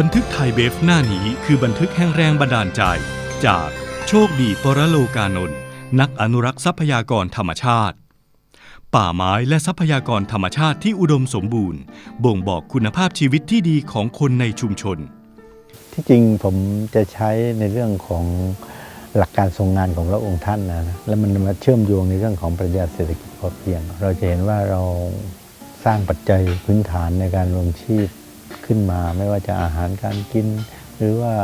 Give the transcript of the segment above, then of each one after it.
บันทึกไทยเบฟหน้านี้คือบันทึกแห่งแรงบันดาลใจ จากโชคดีปรโลกานนท์นักอนุรักษ์ทรัพยากรธรรมชาติ ป่าไม้และทรัพยากรธรรมชาติที่อุดมสมบูรณ์ บ่งบอกคุณภาพชีวิตที่ดีของคนในชุมชน ที่จริงผมจะใช้ในเรื่องของหลักการทรงงานของพระองค์ท่านนะแล้วมันมาเชื่อมโยงในเรื่องของปรัชญาเศรษฐกิจพอเพียง เราจะเห็นว่าเราสร้างปัจจัยพื้นฐานในการลงชีพ ขึ้นมา ไม่ว่าจะอาหารการกิน หรือว่า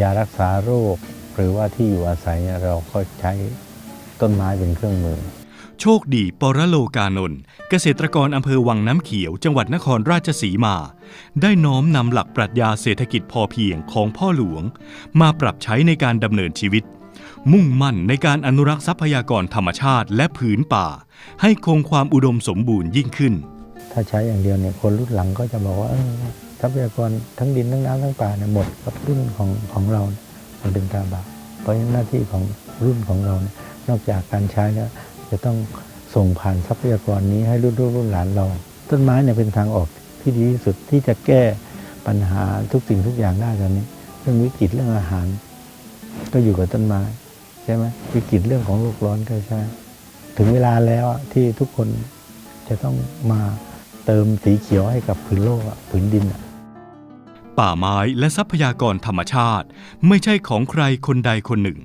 ยารักษาโรค หรือว่าที่อยู่อาศัยเนี่ยเราก็ใช้ต้นไม้เป็นเครื่องมือ โชคดีปรโลกานนท์เกษตรกรอำเภอวังน้ำเขียว จังหวัดนครราชสีมา ได้น้อมนำหลักปรัชญาเศรษฐกิจพอเพียงของพ่อหลวง มาปรับใช้ในการดำเนินชีวิต มุ่งมั่นในการอนุรักษ์ทรัพยากรธรรมชาติและผืนป่า ให้คงความอุดมสมบูรณ์ยิ่งขึ้น ถ้าใช้อย่างเดียวเนี่ยคนรุ่นหลังก็จะบอกว่าทรัพยากรทั้งดินทั้งน้ำทั้งป่าเนี่ยหมดกับรุ่นของของเราเนี่ยมันเป็นตาบาปเพราะฉะนั้นหน้าที่ของรุ่นของเราเนี่ยนอกจากการใช้แล้วจะต้องส่งผ่านทรัพยากรนี้ให้รุ่นรุ่นรุ่นหลานเรา ต้นไม้เนี่ยเป็นทางออกที่ดีที่สุดที่จะแก้ปัญหาทุกสิ่งทุกอย่างได้ตอนนี้ เรื่องวิกฤตเรื่องอาหาร ก็อยู่กับต้นไม้ใช่ไหมวิกฤตเรื่องของโลกร้อนก็ใช่ถึงเวลาแล้วที่ทุกคนจะต้องมา เติมสีเขียวให้กับผืนโลกผืนดิน ป่าไม้และทรัพยากรธรรมชาติ ไม่ใช่ของใครคนใดคนหนึ่ง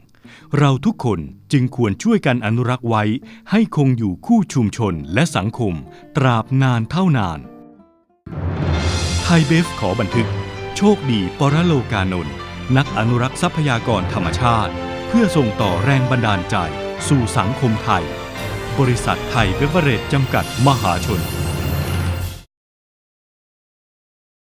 เราทุกคนจึงควรช่วยกันอนุรักษ์ไว้ ให้คงอยู่คู่ชุมชนและสังคม ตราบนานเท่านาน ไทยเบฟขอบันทึก โชคดีปรโลกานนท์นักอนุรักษ์ทรัพยากรธรรมชาติ เพื่อส่งต่อแรงบันดาลใจ สู่สังคมไทย บริษัทไทยเบเวอเรจจำกัดมหาชน